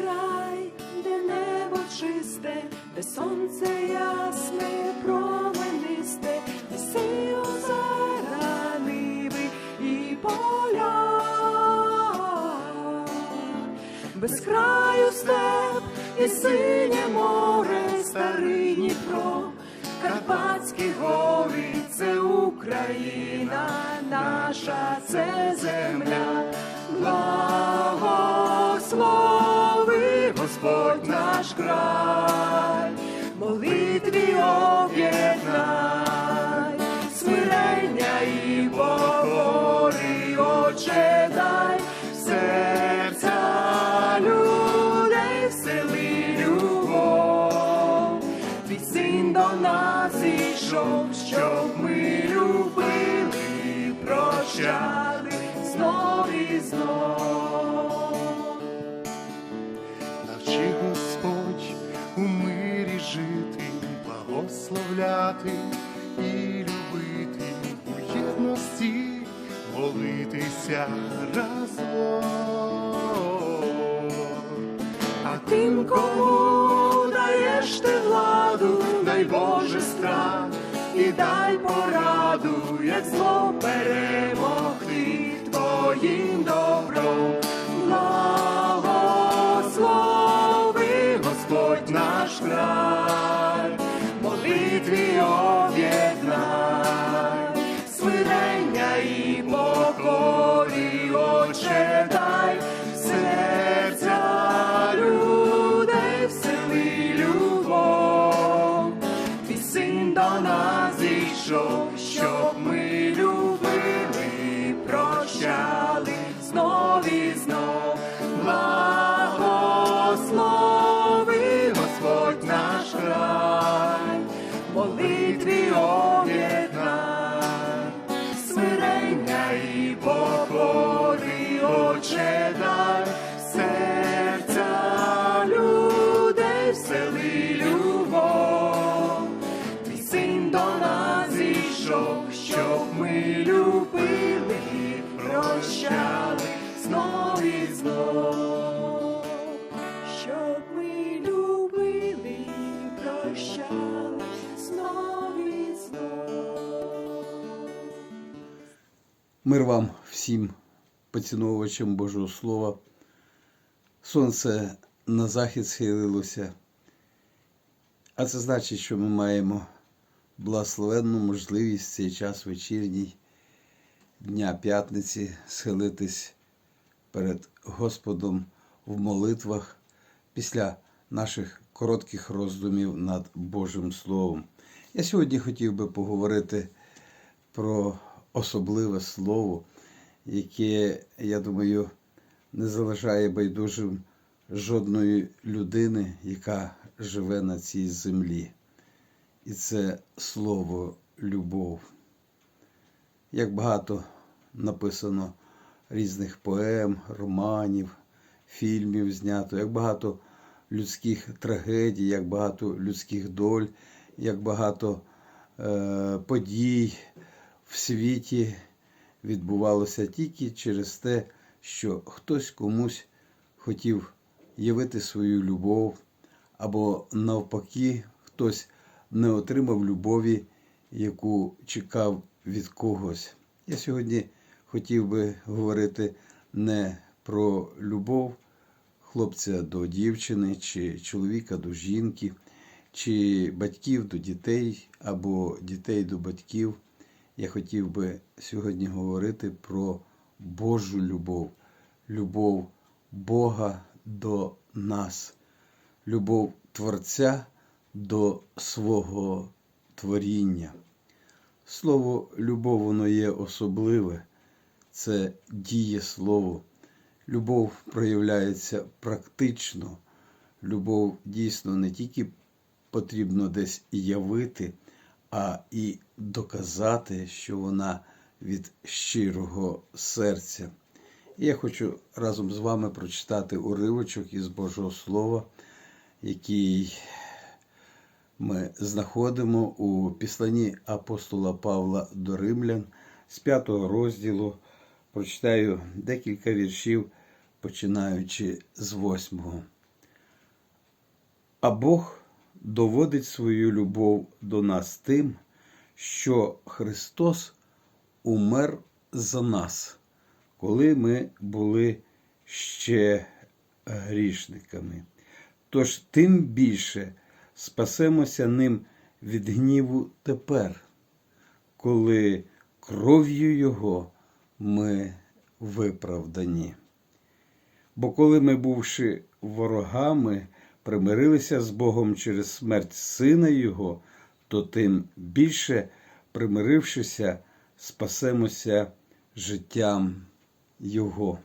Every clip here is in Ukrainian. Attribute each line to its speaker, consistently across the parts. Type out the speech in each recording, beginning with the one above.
Speaker 1: край, де небо чисте, де сонце ясне, променисте, де сі озера, ниви і поля. Без краю степ і синє море, старий Дніпро, Карпатські гори, це Україна, наша це земля, благослови Господь наш край,
Speaker 2: благословляти і любити у єдності, молитися разом.
Speaker 1: А тим, кому даєш ти владу, дай Боже страх і дай пораду, як зло перемогти твоїм добром. Благослови Господь наш край, До нас зійшов, щоб ми любили, прощали знов і щоб ми любили, прощали знов і знов.
Speaker 3: Мир вам всім поціновувачам Божого Слова. Сонце на захід схилилося, а це значить, що ми маємо благословенну можливість в цей час вечірній Дня п'ятниці схилитись перед Господом в молитвах після наших коротких роздумів над Божим Словом. Я сьогодні хотів би поговорити про особливе слово, яке, я думаю, не залишає байдужим жодної людини, яка живе на цій землі. І це слово любов. Як багато написано різних поем, романів, фільмів знято, як багато людських трагедій, як багато людських доль, як багато е, подій в світі відбувалося тільки через те, що хтось комусь хотів явити свою любов, або навпаки, хтось не отримав любові, яку чекав від когось. Я сьогодні хотів би говорити не про любов хлопця до дівчини, чи чоловіка до жінки, чи батьків до дітей, або дітей до батьків. Я хотів би сьогодні говорити про Божу любов, любов Бога до нас, любов Творця до свого творіння. Слово любов, воно є особливе, це діє слово. Любов проявляється практично. Любов дійсно не тільки потрібно десь явити, а і доказати, що вона від щирого серця. І я хочу разом з вами прочитати уривочок із Божого Слова, який ми знаходимо у післанні апостола Павла до Римлян з п'ятого розділу. Прочитаю декілька віршів, починаючи з восьмого. А Бог доводить свою любов до нас тим, що Христос умер за нас, коли ми були ще грішниками. Тож тим більше спасемося ним від гніву тепер, коли кров'ю Його ми виправдані. Бо коли ми, бувши ворогами, примирилися з Богом через смерть Сина Його, то тим більше, примирившися, спасемося життям Його.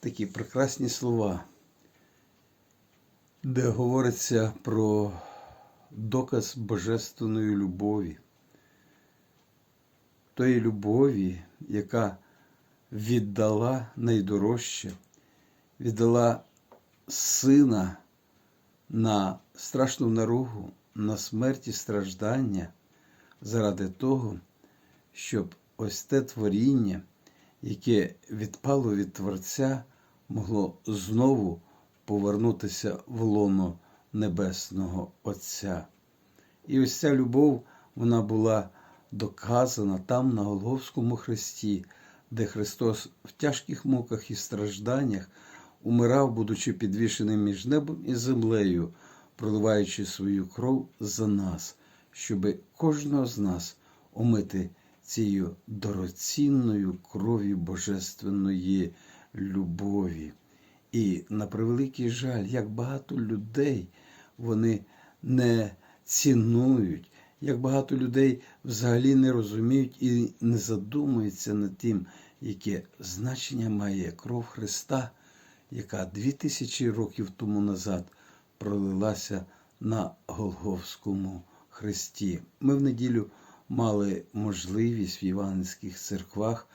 Speaker 3: Такі прекрасні слова, де говориться про доказ божественної любові, тої любові, яка віддала найдорожче, віддала сина на страшну наругу, на смерть і страждання заради того, щоб ось те творіння, яке відпало від Творця, могло знову повернутися в лоно Небесного Отця. І ось ця любов, вона була доказана там, на Голговському хресті, де Христос в тяжких муках і стражданнях умирав, будучи підвішеним між небом і землею, проливаючи свою кров за нас, щоби кожного з нас омити цією дорогоцінною кров'ю божественної любові. І на превеликий жаль, як багато людей вони не цінують, як багато людей взагалі не розуміють і не задумуються над тим, яке значення має кров Христа, яка дві тисячі років тому назад пролилася на Голговському хресті. Ми в неділю мали можливість в іванських церквах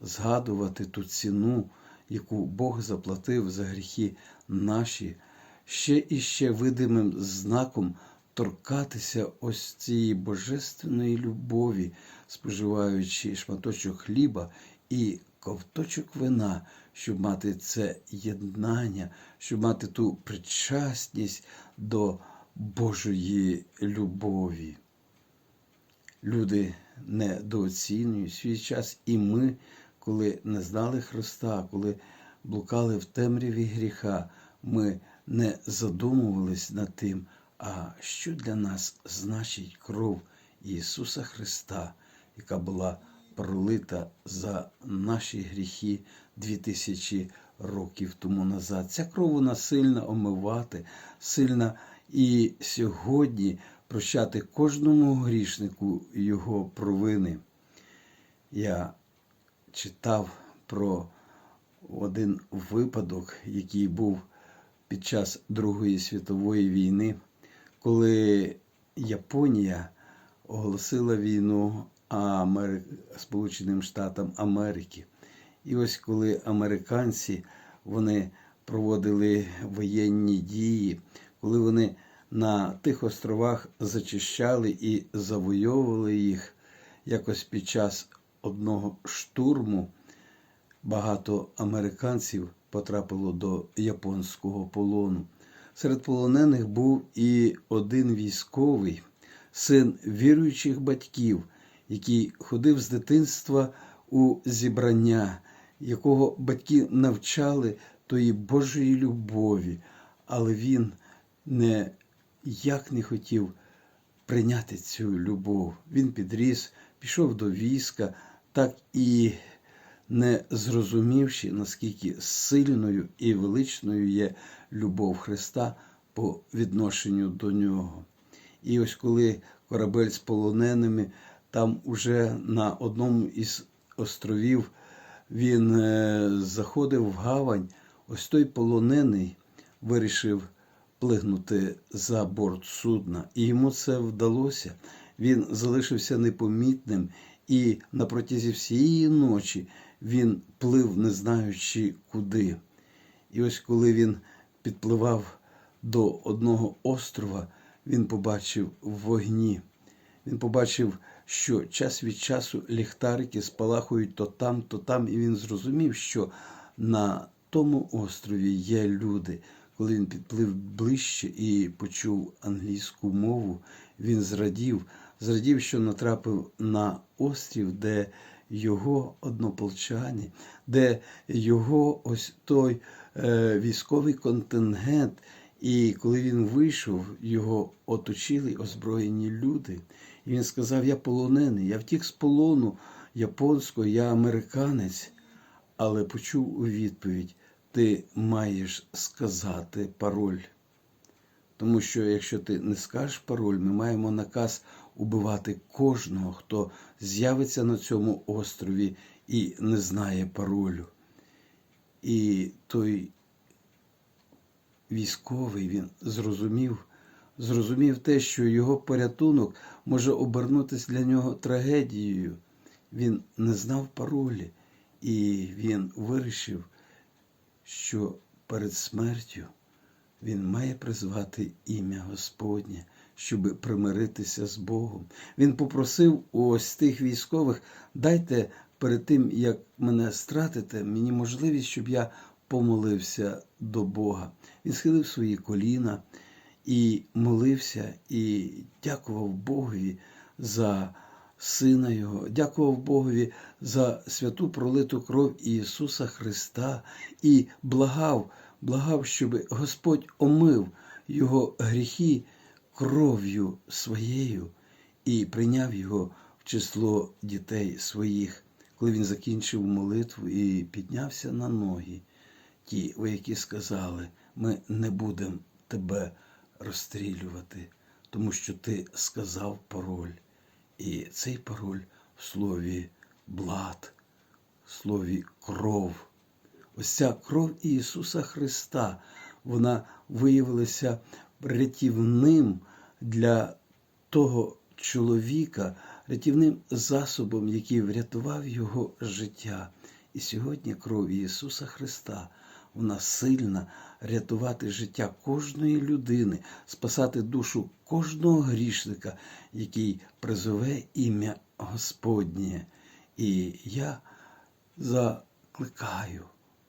Speaker 3: згадувати ту ціну, яку Бог заплатив за гріхи наші, ще і ще видимим знаком торкатися ось цієї божественної любові, споживаючи шматочок хліба і ковточок вина, щоб мати це єднання, щоб мати ту причасність до Божої любові. Люди недооцінюють свій час, і ми, коли не знали Христа, коли блукали в темряві гріха, ми не задумувались над тим, а що для нас значить кров Ісуса Христа, яка була пролита за наші гріхи дві тисячі років тому назад. Ця кров вона сильна омивати, сильна і сьогодні прощати кожному грішнику його провини. Я читав про один випадок, який був під час Другої світової війни, коли Японія оголосила війну Амери... Сполученим Штатам Америки. І ось коли американці вони проводили воєнні дії, коли вони на тих островах зачищали і завойовували їх, якось під час одного штурму багато американців потрапило до японського полону. Серед полонених був і один військовий, син віруючих батьків, який ходив з дитинства у зібрання, якого батьки навчали тої Божої любові, але він не як не хотів прийняти цю любов. Він підріс, пішов до війська, так і не зрозумівши, наскільки сильною і величною є любов Христа по відношенню до нього. І ось коли корабель з полоненими, там уже на одному із островів він е, заходив в гавань, ось той полонений вирішив плигнути за борт судна. І йому це вдалося. Він залишився непомітним, і на протязі всієї ночі він плив, не знаючи куди. І ось коли він підпливав до одного острова, він побачив вогні. Він побачив, що час від часу ліхтарики спалахують то там, то там, і він зрозумів, що на тому острові є люди, коли він підплив ближче і почув англійську мову, він зрадів, зрадів, що натрапив на острів, де його однополчані, де його ось той е, військовий контингент. І коли він вийшов, його оточили озброєні люди. І він сказав: Я полонений, я втік з полону японського, я американець. Але почув у відповідь: ти маєш сказати пароль. Тому що якщо ти не скажеш пароль, ми маємо наказ убивати кожного, хто з'явиться на цьому острові і не знає паролю. І той військовий він зрозумів, зрозумів те, що його порятунок може обернутися для нього трагедією. Він не знав паролі, і він вирішив, що перед смертю він має призвати ім'я Господнє, щоб примиритися з Богом. Він попросив ось тих військових, дайте перед тим, як мене стратите, мені можливість, щоб я помолився до Бога. Він схилив свої коліна і молився, і дякував Богові за Сина Його, дякував Богові за святу пролиту кров Ісуса Христа і благав, благав, щоб Господь омив його гріхи кров'ю своєю і прийняв його в число дітей своїх. Коли він закінчив молитву і піднявся на ноги, ті вояки сказали: ми не будемо тебе розстрілювати, тому що ти сказав пароль. І цей пароль в слові блад, в слові кров. Ось ця кров Ісуса Христа, вона виявилася рятівним для того чоловіка, рятівним засобом, який врятував його життя. І сьогодні кров Ісуса Христа, вона сильна рятувати життя кожної людини, спасати душу кожного грішника, який призове ім'я Господнє. І я закликаю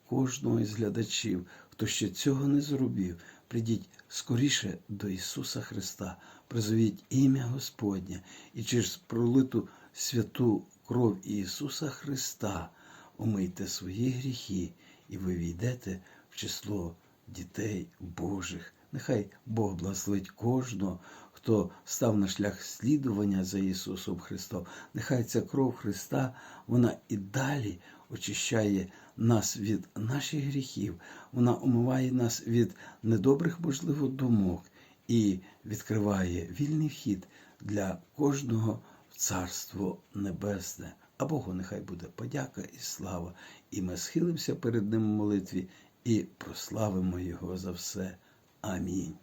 Speaker 3: кожного із глядачів, хто ще цього не зробив, прийдіть скоріше до Ісуса Христа, призовіть ім'я Господнє і через пролиту святу кров Ісуса Христа омийте свої гріхи, і ви війдете в число дітей Божих. Нехай Бог благословить кожного, хто став на шлях слідування за Ісусом Христом. Нехай ця кров Христа, вона і далі очищає нас від наших гріхів, вона омиває нас від недобрих, можливо, думок і відкриває вільний вхід для кожного в Царство Небесне. А Богу нехай буде подяка і слава, і ми схилимося перед Ним в молитві і прославимо Його за все. Амінь.